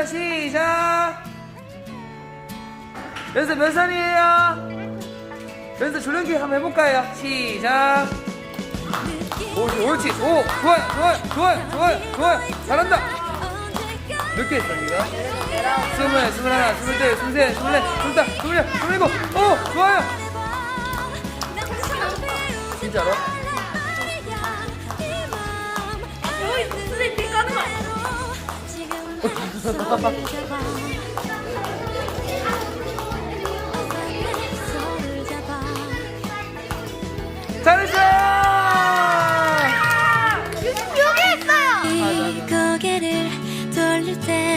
하겠습니다. 시작. 연습 몇 살이에요? 연습 줄넘기 한번 해볼까요? 시작. 옳지, 옳지. 오, 좋아요, 좋아요, 좋아요, 좋아요, 좋아요. 잘한다. 몇개 했어, 이거? 스물, 스물하나, 스물둘, 스물셋, 스물넷, 스물다, 스물여, 스물일곱. 오, 좋아요. 진짜로? 잘했어! 여기 있어요! 이 고개를 돌릴 때